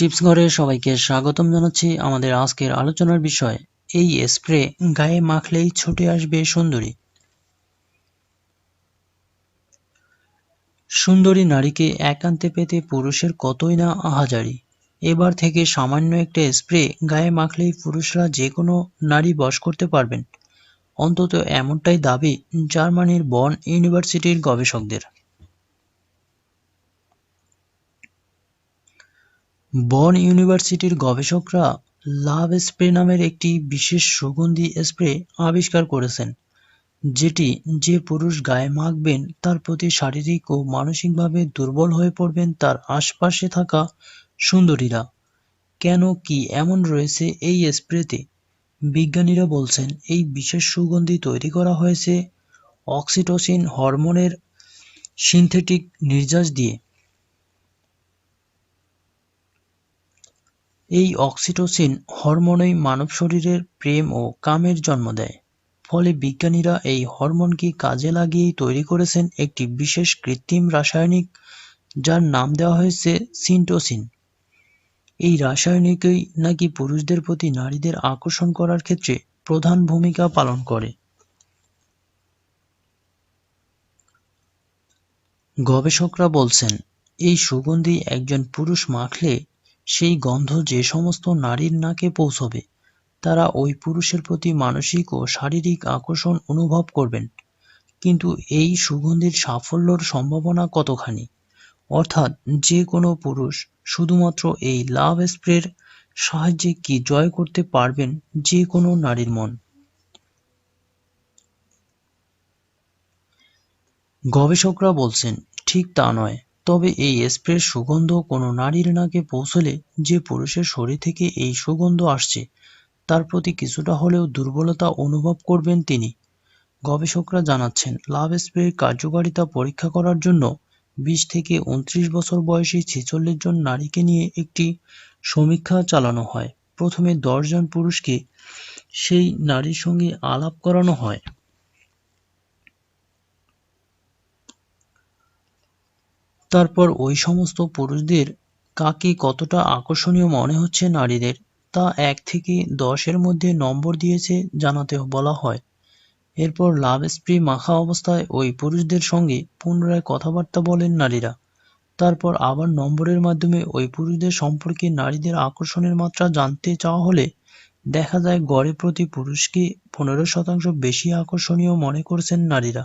Tips ঘরে সবাইকে স্বাগতম জানাচ্ছি আমাদের আজকের আলোচনার বিষয়, এই স্প্রে গায়ে মাখলেই ছুটে আসবে সুন্দরী। সুন্দরী নারীকে একান্তে পেতে পুরুষের কতই না আহাজারি এবার থেকে সামান্য একটা স্প্রে গায়ে মাখলেই পুরুষরা যে কোনো নারী বশ করতে পারবেন। অন্তত এমনটাই দাবি জার্মানির বন ইউনিভার্সিটির গবেষকদের। বন ইউনিভার্সিটির গবেষকরা লাভ স্প্রে নামের একটি বিশেষ সুগন্ধি স্প্রে আবিষ্কার করেছেন, যেটি যে পুরুষ গায়ে মাখবেন তার প্রতি শারীরিক ও মানসিকভাবে দুর্বল হয়ে পড়বেন তার আশপাশে থাকা সুন্দরীরা। কেন কি এমন রয়েছে এই স্প্রেতে? বিজ্ঞানীরা বলছেন, এই বিশেষ সুগন্ধি তৈরি করা হয়েছে অক্সিটোসিন হরমোনের সিনথেটিক নির্যাস দিয়ে। এই অক্সিটোসিন হরমোনই মানব শরীরের প্রেম ও কামের জন্ম দেয়। ফলে বিজ্ঞানীরা এই হরমোনকে কাজে লাগিয়েই তৈরি করেছেন একটি বিশেষ কৃত্রিম রাসায়নিক, যার নাম দেওয়া হয়েছে সিনটোসিন। এই রাসায়নিকই নাকি পুরুষদের প্রতি নারীদের আকর্ষণ করার ক্ষেত্রে প্রধান ভূমিকা পালন করে। গবেষকরা বলছেন, এই সুগন্ধি একজন পুরুষ মাখলে সেই গন্ধ যে সমস্ত নারীর নাকে পৌঁছবে, তারা ওই পুরুষের প্রতি মানসিক ও শারীরিক আকর্ষণ অনুভব করবেন। কিন্তু এই সুগন্ধির সাফল্যর সম্ভাবনা কতখানি? অর্থাৎ যে কোনো পুরুষ শুধুমাত্র এই লাভ স্প্রের সাহায্যে কি জয় করতে পারবেন যে কোনো নারীর মন? গবেষকরা বলছেন, ঠিক তা নয়। তবে এই স্প্রের সুগন্ধ কোনো নারীর নাকে পৌঁছলে যে পুরুষের শরীর থেকে এই সুগন্ধ আসছে, তার প্রতি কিছুটা হলেও দুর্বলতা অনুভব করবেন তিনি। গবেষকরা জানাচ্ছেন, লাভ স্প্রের কার্যকারিতা পরীক্ষা করার জন্য বিশ থেকে উনত্রিশ বছর বয়সী ছেচল্লিশ জন নারীকে নিয়ে একটি সমীক্ষা চালানো হয়। প্রথমে দশজন পুরুষকে সেই নারীর সঙ্গে আলাপ করানো হয়। তারপর ওই সমস্ত পুরুষদের কাকে কতটা আকর্ষণীয় মনে হচ্ছে নারীদের, তা এক থেকে দশের মধ্যে নম্বর দিয়েছে জানাতে বলা হয়। এরপর লাভ স্প্রে মাখা অবস্থায় ওই পুরুষদের সঙ্গে পুনরায় কথাবার্তা বলেন নারীরা। তারপর আবার নম্বরের মাধ্যমে ওই পুরুষদের সম্পর্কে নারীদের আকর্ষণের মাত্রা জানতে চাওয়া হলে দেখা যায় গড়ে প্রতি পুরুষকে পনেরো শতাংশ বেশি আকর্ষণীয় মনে করছেন নারীরা।